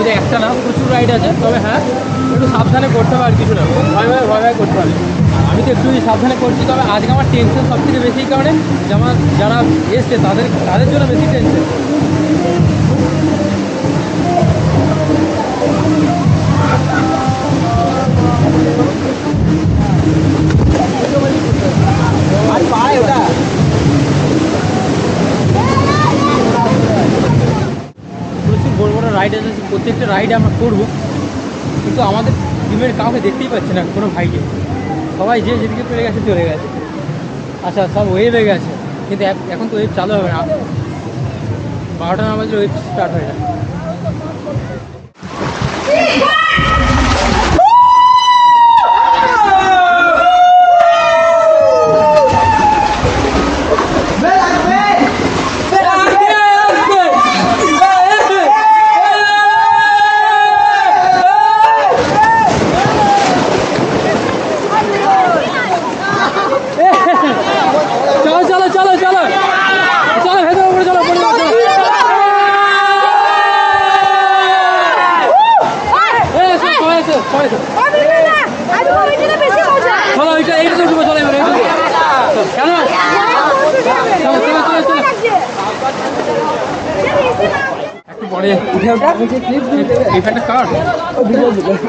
শুধু একটা না প্রচুর রাইড আছে তবে হ্যাঁ একটু সাবধানে করতে হবে আর কিছু না। ভয় ভয় ভয় ভয় করতে হবে। আমি তো একটু সাবধানে করছি তবে আজকে আমার টেনশন সবথেকে বেশি কারণে আমার যারা এসছে তাদের তাদের জন্য বেশি টেনশন রাইড আছে প্রত্যেকটা রাইড আমরা করব। কিন্তু আমাদের টিমের কাউকে দেখতেই পাচ্ছে না, কোনো ভাইকে। সবাই যে যেদিকে চলে গেছে চলে গেছে। আচ্ছা সব ওয়েব হয়ে গেছে। কিন্তু এখ- এখন তো ওয়েব চালু হবে না। বারোটা না ওয়েব স্টার্ট হয়ে যায় চলো চলো চলো চলো চলো ভেতরে উপরে চলো পড়ে যাও, চলো এই এসো, সবাই এসো, সবাই এসো। চলো এইটা এইটা তো উঠবো চলো এবারে এইটা উঠবো। কেন চলো চলো চলো চলো একটু কার?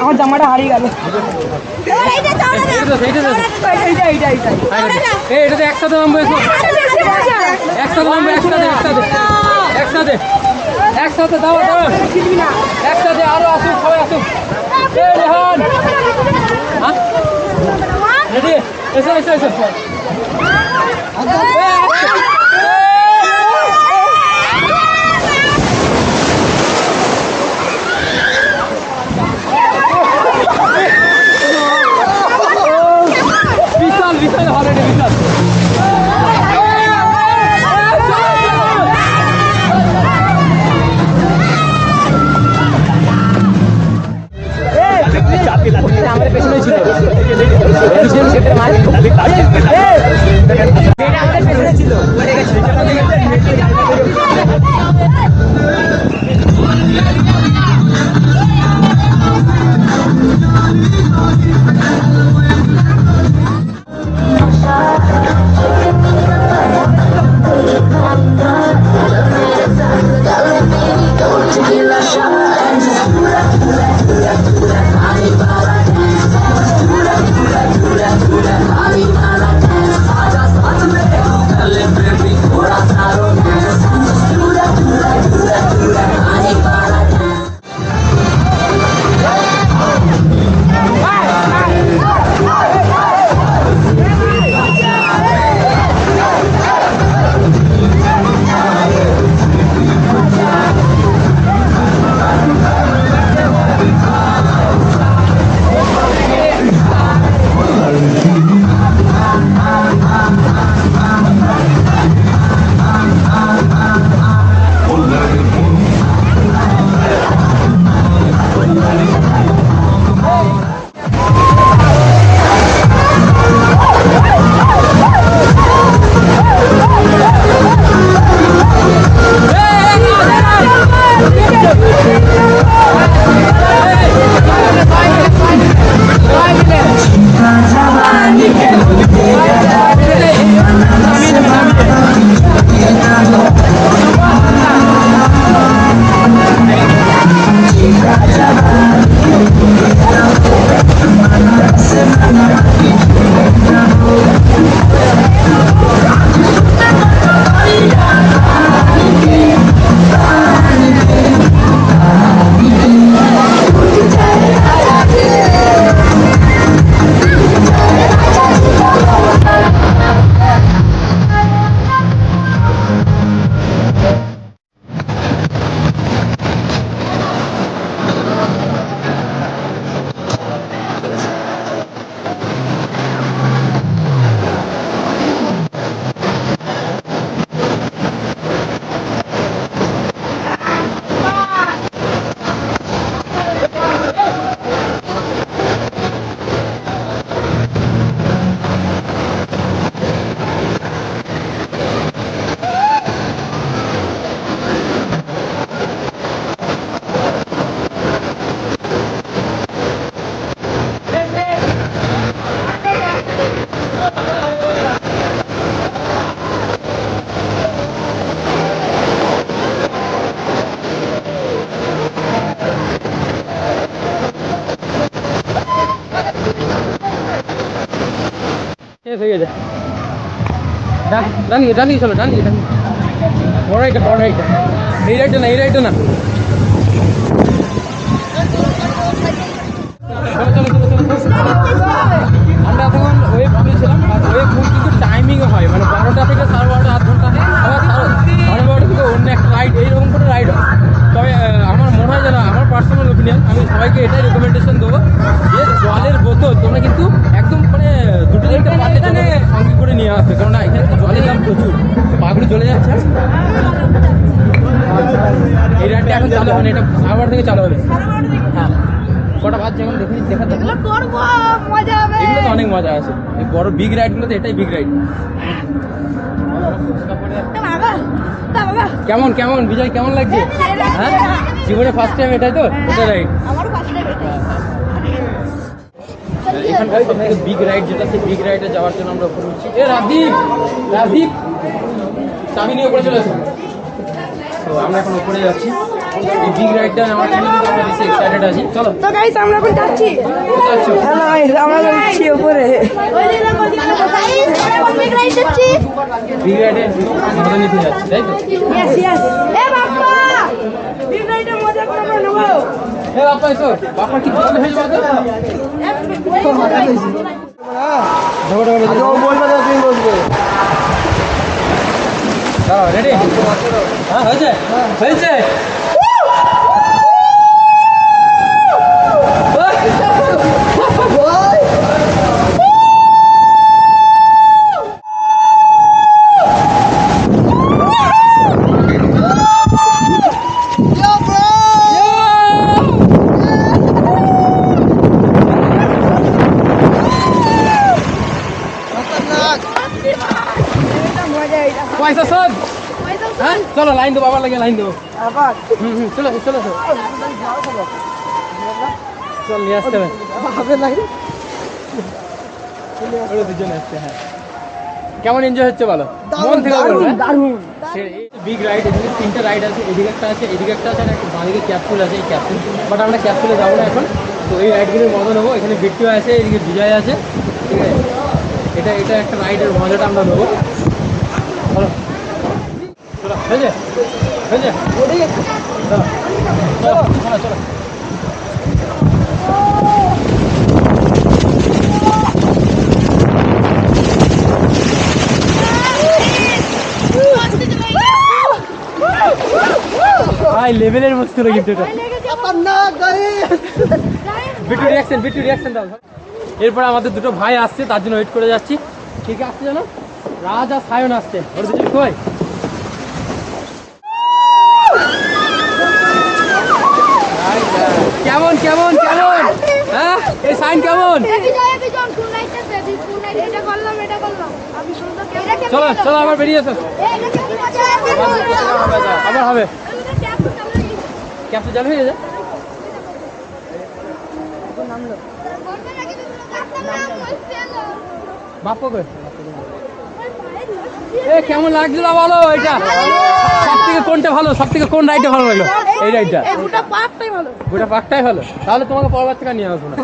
আমার জামাটা হারিয়ে গেল। একসাথে নামবো একসাথে নামবো একসাথে একসাথে। একসাথে। একসাথে দাও দাও। একসাথে আরও আসুক সবাই আসুক এই রেহান। হ্যাঁ? রেডি? এসো এসো এসো। এই, আসো। বিশাল বিশাল হলিডে ডান দিকে ডান দিকে চলো ডান দিকে ডান দিকে বড় রাইটটা এই রাইটটা না এই রাইটটা না। আমরা তখন ওয়েব খুলেছিলাম আর ওয়েব কিন্তু টাইমিংও হয় মানে বারোটা থেকে সাড়ে বারোটা আধ ঘণ্টা আবার সাড়ে সাড়ে বারোটা থেকে অন্য একটা রাইড এইরকম করে রাইড হয় তবে হয় যেন আমার পার্সোনাল ওপিনিয়ন আমি সবাইকে এটাই রেকমেন্ডেশন দেবো যে জলের বোতল তোমরা কিন্তু একদম মানে দুটো তিনটে পারলে সঙ্গে করে নিয়ে আসবে। কারণ এখানে জলের দাম প্রচুর। পাগুলো চলে যাচ্ছে। এই রাইডটা এখন চালু না এটা সাড়ে থেকে চালু হবে হ্যাঁ। কটা বাজছে এখন? দেখে দেখা এগুলো করব মজা হবে। এগুলো তো অনেক মজা আছে। এই বড় বিগ রাইডগুলোতে এটাই বিগ রাইড কেমন কেমন? বিজয় কেমন লাগছে? হ্যাঁ? জীবনে ফার্স্ট টাইম এটাই তো? এটা রাইড আমারও ফার্স্ট টাইম এখানকার সব থেকে বিগ রাইড যেটা সেই বিগ রাইডে যাওয়ার জন্য আমরা উপরে উঠছি এ রাজদীপ! রাজদীপ! চাবি নিয়ে ওপরে চলে আসুন তো আমরা এখন উপরে যাচ্ছি। এই বিগ রাইডটা আমার জন্য বেশি এক্সাইটেড আছি চলো তো গাইস আমরা এখন যাচ্ছি হ্যালো গাইস আমরা যাচ্ছি উপরে। বিগ রাইডে মজা নিতে যাচ্ছি তাই তো ইয়েস ইয়েস এ বাবা বিগ রাইডে মজা করে আমরা নেব। এ বাপ্পা এসো। বাপ্পা কি ভালো হয়ে যাবে ঢোকা ঢোকা ঢোকা বলবে তুমি বলবে। রেডি হ্যাঁ হয়েছে? হয়েছে মজা এটা পয়সা শোধ হ্যাঁ চলো লাইন দেবো আবার লাগে লাইন দেবো আবার হুম হুম চলো চলো চলো নিয়ে আসতে হবে হ্যাঁ কেমন এনজয় হচ্ছে বলো মন থেকে বিগ রাইড এদিকে রাইড আছে এদিকে একটা আছে এদিকে একটা আছে একটা আছে এই বাট আমরা যাব না এখন তো এই নেব এখানে আছে এদিকে বিজয় আছে ঠিক আছে এটা এটা একটা রাইডের মজাটা আমরা নেব চলো চলো হয়েছে হয়েছে চলো। চলো চলো চলো হাই লেভেলের বস্তু গিফট এটা বিট্টু রিয়াকশন বিট্টু রিয়াকশন দাও। এরপর আমাদের দুটো ভাই আসছে তার জন্য ওয়েট করে যাচ্ছি। ঠিক আসছে জানো? রাজ আর সায়ন আসছে। ওর দুজন কই? কেমন কেমন কেমন? হ্যাঁ? এই সাইন কেমন? চলো চলো, আবার বেরিয়ে আবার হবে। ক্যাপটা চালু হয়ে যায় বাপ্পা কই এ কেমন লাগছিল বলো এটা? সব থেকে কোনটা ভালো? সব থেকে কোন রাইডটা ভালো লাগল? এই রাইডটা গোটা পাকটাই ভালো। তাহলে তোমাকে পরবার থেকে নিয়ে আসব না।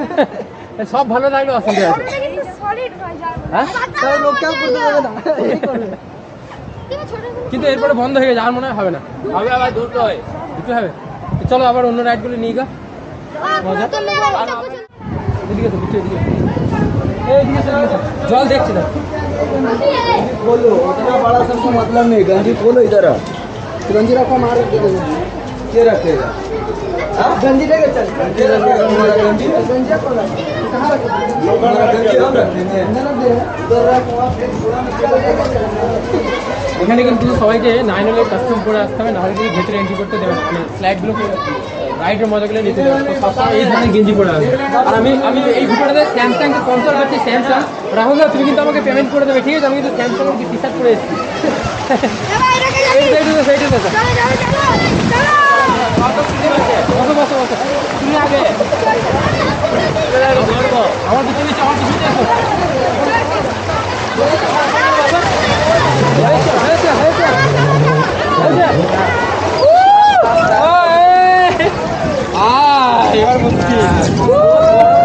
এ, সব ভালো লাগল অসুবিধা আছে কিন্তু হ্যাঁ কিন্তু এরপরে বন্ধ হয়ে গেছে আর মনে হয় হবে না। হবে আবার দুটো হয়। দুটো হবে। চলো আবার অন্য রাইডগুলো নিয়ে গা মজা। এদিকে তো এদিকে এই, এদিকে এসো, এদিকে এসো। জল দেখছি না बोलो उतना बड़ा सबको मतलब नहीं गंजी खोलो इधर आ। गंजी रखो मार के दे के रखेगा हाँ गंजी लेके चल गंजी रखेगा हमारा गंजी गंजी खोला कहाँ रखेगा हमारा गंजी हम रखेंगे अंदर रख दे उधर रख वहाँ पे पूरा में क्या लेके चल এখানে কিন্তু সবাইকে নাইন হলে কাস্টম করে আসতে হবে নাহলে কিন্তু ভেতরে এন্ট্রি করতে দেবে স্লাইডগুলোকে রাইডের মজাগুলো নিতে দেবে। সবসময় এই ধরনের গেঞ্জি পরে আসবে। আর আমি আমি এই ভিডিওটাতে স্যামসাংকে স্পন্সর করছি স্যামসাং রাহুল তুমি কিন্তু আমাকে পেমেন্ট করে দেবে ঠিক আছে? আমি কিন্তু স্যামসাং টি শার্ট পরে এসেছি। আমার পিছনে এসো, আমার পিছনে হয়েছে হয়েছে হয়েছে। হয়েছে। Woo!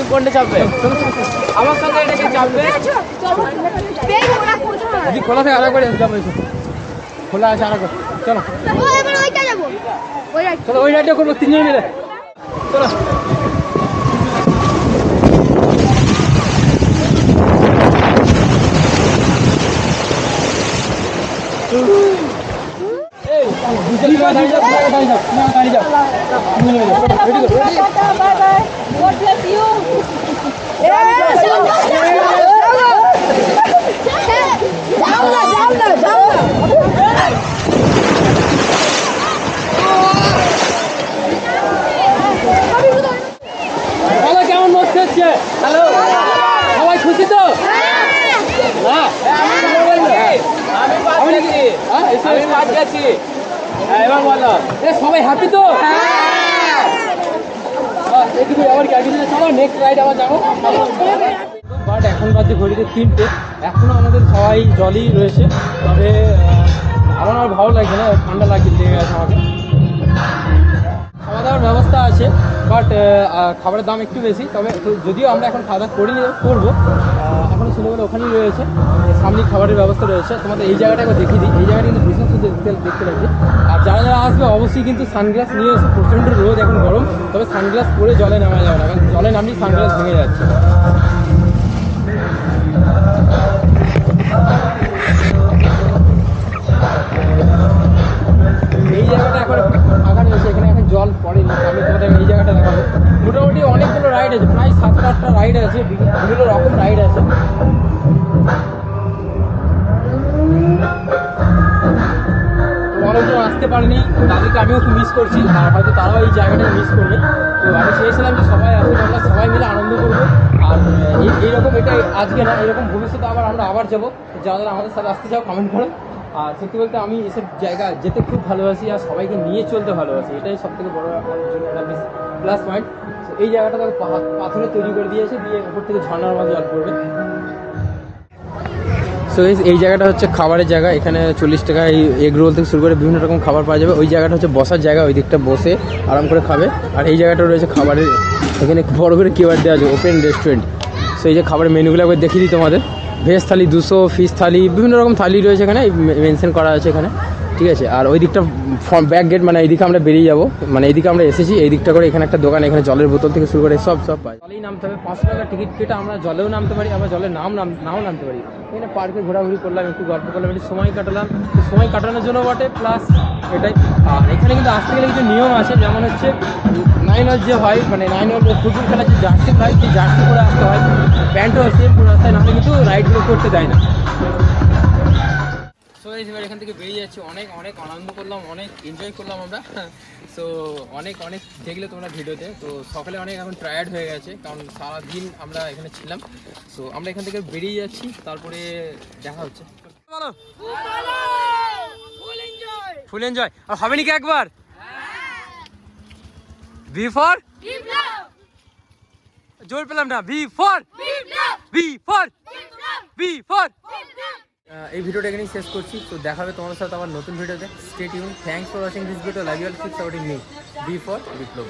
বুঝছি কোনটা চাপবে? আমার সঙ্গে এটাকে চাপবে? যদি খোলা থাকে আরেকবার যাব এসো। খোলা আছে চলো। ও ওইটা যাব। চলো ওই রাইডটা করব তিনজন মিলে। চলো এই, দুজন মিলে দাঁড়িয়ে যাও, তোমরা দাঁড়িয়ে যাও, তোমরা দাঁড়িয়ে যাও। তিনজন মিলে। Ready করো, ready? Bye bye God bless you বলো কেমন মস্তি হচ্ছে? হ্যালো সবাই খুশি তো? না আমি হ্যাঁ আমি কাজ গেছি হ্যাঁ এবার বলো। এ সবাই হ্যাপি তো? হ্যাঁ, এইটুকু আবার চলো নেক্সট রাইড আবার যাব। বাট এখন বাজে ঘড়িতে তিনটে। এখনও আমাদের সবাই জলই রয়েছে। তবে আমার আর ভালো লাগছে না, ঠান্ডা লাগছে, লেগে গেছে আমাকে। খাওয়া দাওয়ার ব্যবস্থা আছে বাট খাবারের দাম একটু বেশি। তবে, যদিও আমরা এখন খাওয়া দাওয়া করিনি করব এখনও ছেলেগুলো ওখানেই রয়েছে। সামনে খাবারের ব্যবস্থা রয়েছে। তোমাদের এই জায়গাটা একবার দেখিয়ে দিই। এই জায়গাটা কিন্তু ভীষণ সুন্দর দেখতে লাগছে আর যারা যারা আসবে, অবশ্যই কিন্তু সানগ্লাস নিয়ে এসে প্রচণ্ড রোদ, এখন গরম। তবে সানগ্লাস পরে জলে নামা যাবে না, কারণ জলে নামলেই সানগ্লাস ভেঙে যাচ্ছে। মিস করছি আর হয়তো তারাও এই জায়গাটা মিস করবে। তো আমি চেয়েছিলাম যে সবাই আসুন আমরা সবাই মিলে আনন্দ করব। আর এইরকম এটা আজকে না এরকম ভবিষ্যতে আবার আমরা আবার যাব। যারা আমাদের সাথে আসতে চাও কমেন্ট করো। আর সত্যি বলতে আমি এসব জায়গা যেতে খুব ভালোবাসি আর সবাইকে নিয়ে চলতে ভালোবাসি। এটাই সব থেকে বড়ো প্লাস পয়েন্ট এই জায়গাটা দেখো পাথরে তৈরি করে দিয়েছে, দিয়ে উপর থেকে ঝর্ণার মতো জল পড়বে। সো এই জায়গাটা হচ্ছে খাবারের জায়গা। এখানে চল্লিশ টাকা এই এগ রোল থেকে শুরু করে বিভিন্ন রকম খাবার পাওয়া যাবে। ওই জায়গাটা হচ্ছে বসার জায়গা, ওই দিকটা বসে আরাম করে খাবে। আর এই জায়গাটা রয়েছে খাবারের, এখানে বড় করে কিওয়ার দেওয়া আছে ওপেন রেস্টুরেন্ট সো এই যে খাবারের মেনুগুলো একবার দেখিয়ে দিই তোমাদের। ভেজ থালি, দুশো ফিশ থালি, বিভিন্ন রকম থালি রয়েছে এখানে মেনশন করা আছে এখানে। ঠিক আছে? আর ওই দিকটা ব্যাক গেট মানে এইদিকে আমরা বেরিয়ে যাব। মানে এইদিকে আমরা এসেছি এই দিকটা করে এখানে একটা দোকান, এখানে জলের বোতল থেকে শুরু করে সব সব পাই। জলেই নামতে হবে, পাঁচশো টাকা টিকিট কেটে আমরা জলেও নামতে পারি আমরা জলের নাম নাম, নাও নামতে পারি। এখানে পার্কে ঘোরাঘুরি করলাম, একটু গল্প করলাম, একটু সময় কাটালাম। সময় কাটানোর জন্য বটে প্লাস এটাই। আর এখানে কিন্তু আসতে গেলে কিছু নিয়ম আছে, যেমন হচ্ছে নাইন ওয়ার যে হয় মানে নাইন ওয়ার ফুটবল খেলার যে জার্সি হয়, সেই জার্সি পরে আসতে হয়। প্যান্টও সেম পরে আসতে হয় নাহলে কিন্তু রাইডগুলো করতে দেয় না। এবার এখান থেকে বেরিয়ে যাচ্ছি। অনেক অনেক আনন্দ করলাম অনেক এনজয় করলাম আমরা। সো অনেক অনেক দেখলে তোমরা ভিডিওতে। তো সকালে অনেক এখন টায়ার্ড হয়ে গেছে কারণ সারাদিন আমরা এখানে ছিলাম। সো আমরা এখান থেকে বেরিয়ে যাচ্ছি তারপরে দেখা হচ্ছে। বলো। ফুল এনজয় আর হবে নাকি একবার? ভি ফর জোর পেলাম না। V for V for V for এই ভিডিওটা এখানেই শেষ করছি। তো দেখা হবে তোমাদের সাথে আমার নতুন ভিডিওতে। State Yoon thanks for watching this video love you all keep me B for Biplob